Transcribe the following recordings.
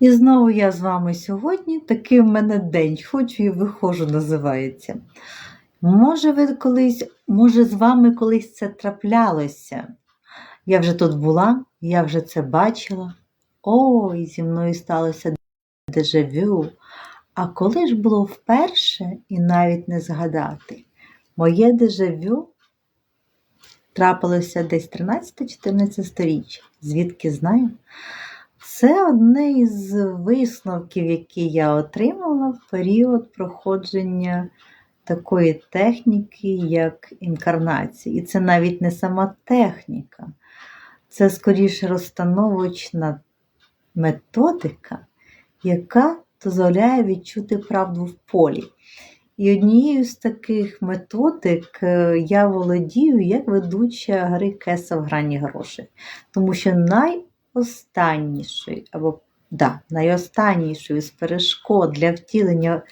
І знову я з вами сьогодні. Такий в мене день, хочу і виходжу, називається. Може, ви колись, може, з вами колись це траплялося? Я вже тут була, я вже це бачила. Ой, зі мною сталося дежавю. А коли ж було вперше і навіть не згадати, моє дежавю трапилося десь 13-14 сторіччя. Звідки знаю? Це одне із висновків, які я отримала в період проходження такої техніки, як інкарнація. І це навіть не сама техніка, це скоріше розстановочна методика, яка дозволяє відчути правду в полі. І однією з таких методик е, я володію як ведуча гри Кеса в грані грошей. Тому що найостаннішою, або да, найостаннішою з перешкод для втілення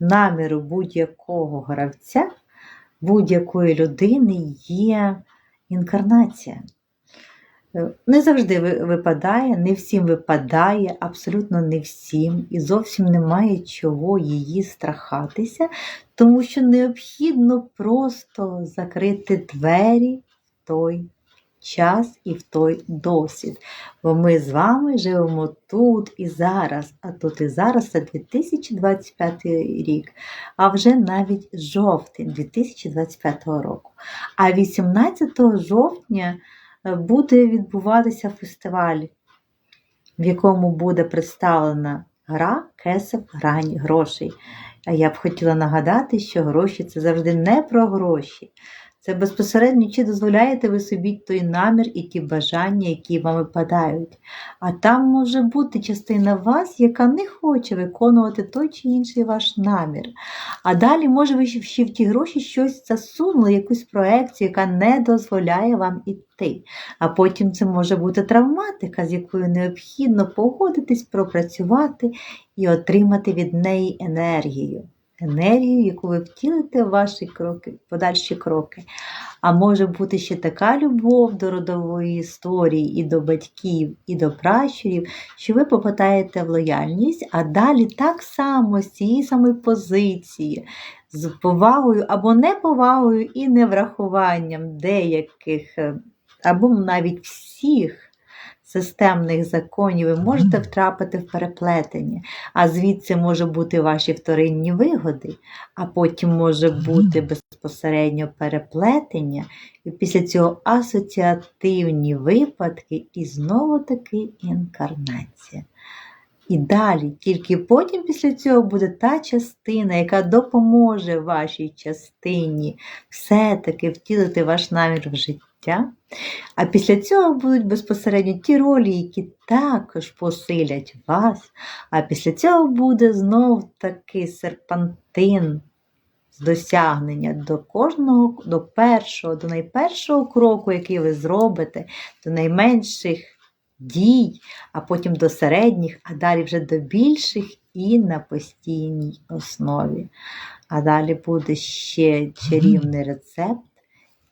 наміру будь-якого гравця, будь-якої людини є інкарнація. Е, Не завжди випадає, не всім випадає, абсолютно не всім, і зовсім немає чого її страхатися, тому що необхідно просто закрити двері в той час і в той досвід. Бо ми з вами живемо тут і зараз, а тут і зараз це 2025 рік, а вже навіть жовтень 2025 року. А 18 жовтня е, буде відбуватися фестиваль, в якому буде представлена гра Кесов грань грошей. А я б хотіла нагадати, що гроші це завжди не про гроші. Це безпосередньо, чи дозволяєте ви собі той намір і ті бажання, які вам випадають. А там може бути частина вас, яка не хоче виконувати той чи інший ваш намір. А далі, може, ви ще в ті гроші щось засунули, якусь проекцію, яка не дозволяє вам іти. А потім це може бути травматика, з якою необхідно погодитись, пропрацювати і отримати від неї енергію. Енергію, яку ви втілите в ваші кроки, подальші кроки. А може бути ще така любов до родової історії, і до батьків, і до пращурів, що ви попадаєте в лояльність, а далі так само з цієї самої позиції, з повагою або неповагою і неврахуванням деяких, е, або навіть всіх системних законів, ви можете втрапити в переплетення, а звідси може бути ваші вторинні вигоди, а потім може бути безпосередньо переплетення, і після цього асоціативні випадки, і знову таки інкарнація. І далі, тільки потім після цього буде та частина, яка допоможе вашій частині все-таки втілити ваш намір в життя. А після цього будуть безпосередньо ті ролі, які також посилять вас. А після цього буде знов такий серпантин з досягнення до кожного, до першого, до найпершого кроку, який ви зробите, до найменших дій, а потім до середніх, а далі вже до більших і на постійній основі. А далі буде ще чарівний рецепт.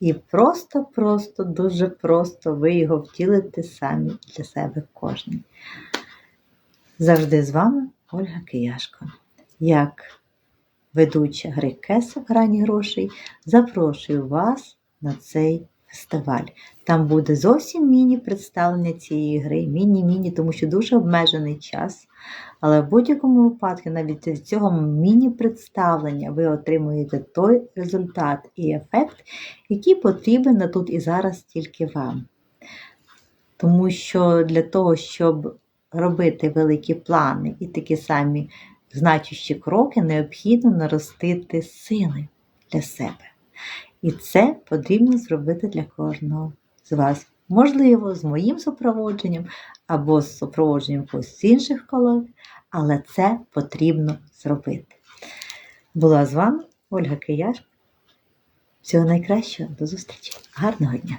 І просто-просто, дуже просто ви його втілите самі для себе кожен. Завжди з вами Ольга Кияшко. Як ведуча гри Кеса в грані грошей, запрошую вас на цей фестиваль. Там буде зовсім міні-представлення цієї гри, міні-міні, тому що дуже обмежений час. Але в будь-якому випадку, навіть від цього міні-представлення, ви отримуєте той результат і ефект, який потрібен тут і зараз тільки вам. Тому що для того, щоб робити великі плани і такі самі значущі кроки, необхідно наростити сили для себе. І це потрібно зробити для кожного з вас. Можливо, з моїм супроводженням або з супроводженням когось інших колег, але це потрібно зробити. Була з вами Ольга Кияш. Всього найкращого, до зустрічі. Гарного дня!